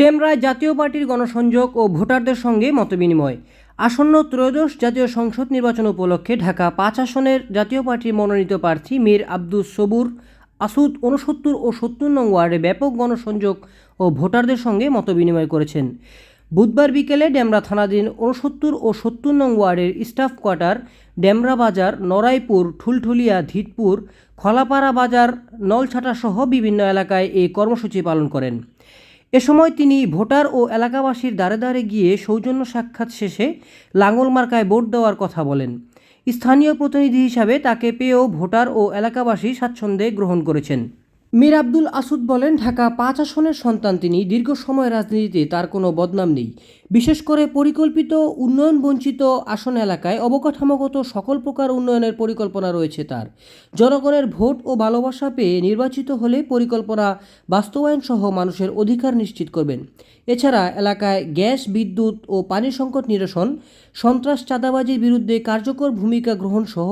ডেমরায় জাতীয় পার্টির গণসংযোগ ও ভোটারদের সঙ্গে মতবিনিময়। আসন্ন ত্রয়োদশ জাতীয় সংসদ নির্বাচন উপলক্ষে ঢাকা পাঁচ আসনের জাতীয় পার্টির মনোনীত প্রার্থী মীর আব্দুস সবুর, আসুদ উনসত্তর ও সত্তর নং ওয়ার্ডে ব্যাপক গণসংযোগ ও ভোটারদের সঙ্গে মতবিনিময় করেছেন। বুধবার বিকেলে ডেমরা থানাধীন উনসত্তর ও সত্তর নং ওয়ার্ডের স্টাফ কোয়ার্টার, ডেমরা বাজার নরাইপুর ঠুলঠুলিয়া, ধিতপুর, খলাপাড়া বাজার, নলছাটাসহ বিভিন্ন এলাকায় এই কর্মসূচি পালন করেন। এ সময় তিনি ভোটার ও এলাকাবাসীর দ্বারে দ্বারে গিয়ে সৌজন্য সাক্ষাৎ শেষে লাঙ্গল মার্কায় ভোট দেওয়ার কথা বলেন। স্থানীয় প্রতিনিধি হিসাবে তাকে পেয়েও ভোটার ও এলাকাবাসী স্বাচ্ছন্দ্যে গ্রহণ করেছেন। মীর আব্দুল আসুদ বলেন, ঢাকা পাঁচ আসনের সন্তান তিনি, দীর্ঘ সময় রাজনীতিতে তার কোনো বদনাম নেই। বিশেষ করে পরিকল্পিত উন্নয়ন বঞ্চিত আসন এলাকায় অবকাঠামোগত সকল প্রকার উন্নয়নের পরিকল্পনা রয়েছে তার। জনগণের ভোট ও ভালোবাসা পেয়ে নির্বাচিত হলে পরিকল্পনা বাস্তবায়ন সহ মানুষের অধিকার নিশ্চিত করবেন। এছাড়া এলাকায় গ্যাস, বিদ্যুৎ ও পানি সংকট নিরসন, সন্ত্রাস চাঁদাবাজির বিরুদ্ধে কার্যকর ভূমিকা গ্রহণ সহ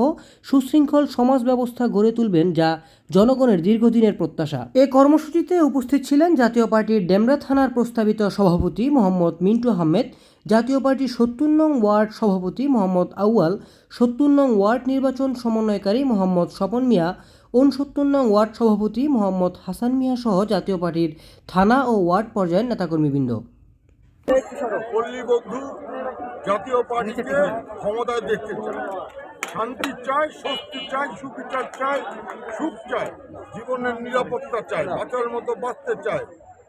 সুশৃঙ্খল সমাজ ব্যবস্থা গড়ে তুলবেন যা জনগণের দীর্ঘদিনের প্রত্যাশা। এ কর্মসূচিতে উপস্থিত ছিলেন জাতীয় পার্টির ডেমরা থানার প্রস্তাবিত সভাপতি মোহাম্মদ মিন্টু আহমেদ। জাতীয় পার্টির সত্তর নং ওয়ার্ড সভাপতি মোহাম্মদ আউয়াল, সত্তর নং ওয়ার্ড নির্বাচন সমন্বয়কারী মোহাম্মদ স্বপন মিয়া উনসত্তর নং ওয়ার্ড সভাপতি মোহাম্মদ হাসান মিয়া সহ জাতীয় পার্টির থানা ও ওয়ার্ড পর্যায়ের নেতাকর্মীবৃন্দ। জাতীয় পার্টিকে ক্ষমতায় দেখতে চায়। শান্তি চায়, স্বস্তি চায়, সুবিচার চায়, সুখ চায়, জীবনের নিরাপত্তা চায়, বাঁচার মতো বাঁচতে চায়।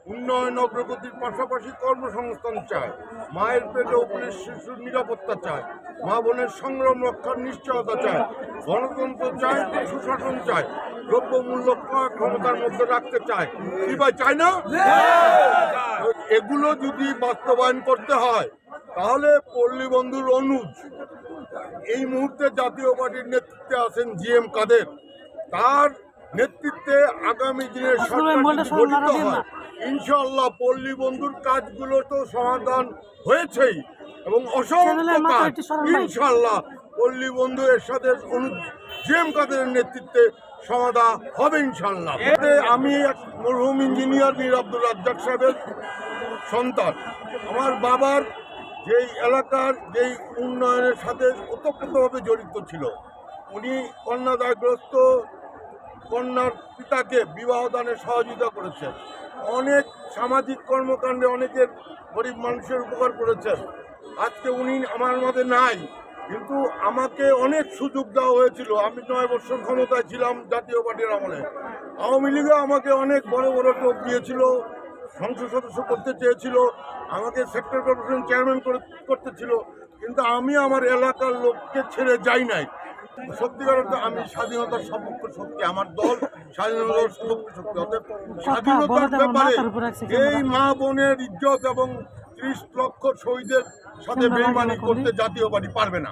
উন্নয়ন অগ্রগতির পাশাপাশি কর্মসংস্থান চায়। মায়ের পেটে উপরে শিশুর নিরাপত্তা চায়। মা বোনের সংগ্রাম রক্ষার নিশ্চয়তা চায়। গণতন্ত্র চায় সুশাসন চায়। দ্রব্যমূল্য ক্রয় ক্ষমতার মধ্যে রাখতে চায়। কি ভাই চায় না? এগুলো যদি বাস্তবায়ন করতে হয় তাহলে পল্লী বন্ধুর অনুজ। এই মুহূর্তে জাতীয় পার্টির নেতৃত্বে আছেন জি এম কাদের। তার নেতৃত্বে আগামী দিনের সরকার গঠিত হয় ইনশাল্লাহ পল্লী বন্ধুর কাজগুলো তো সমাধান হয়েছেই এবং অসংখ্য কাজ। ইনশাল্লাহ পল্লী বন্ধু এর সাথে অনু জি এম কাদের নেতৃত্বে সমাধান হবে ইনশাল্লাহ আমি এক মরহুম ইঞ্জিনিয়ার মীর আব্দুল রাজ্জাক সাহেবের সন্তান। আমার বাবার যেই এলাকার যেই উন্নয়নের সাথে ওতপ্রোতভাবে জড়িত ছিল উনি কন্যাদায়গ্রস্ত কন্যার পিতাকে বিবাহ দানে সহযোগিতা করেছেন অনেক সামাজিক কর্মকাণ্ডে অনেকের গরিব মানুষের উপকার করেছেন আজকে উনি আমার মধ্যে নাই, কিন্তু আমাকে অনেক সুযোগ দেওয়া হয়েছিল। আমি নয় বছর ক্ষমতায় ছিলাম জাতীয় পার্টির আমলে। আওয়ামী লীগও আমাকে অনেক বড় বড় টোপ দিয়েছিল, সংসদ সদস্য করতে চেয়েছিল, আমাকে সেক্টর কর্পোরেশন চেয়ারম্যান করতে ছিল। কিন্তু আমি আমার এলাকার লোককে ছেড়ে যাই নাই। সত্যিকার অর্থে আমি স্বাধীনতার সপক্ষ শক্তি আমার দল স্বাধীনতার সপক্ষ শক্তি। অর্থাৎ স্বাধীনতার ব্যাপারে এই মা বোনের ইজ্জত এবং ত্রিশ লক্ষ শহীদের সাথে বেইমানি করতে জাতীয় পার্টি পারবে না।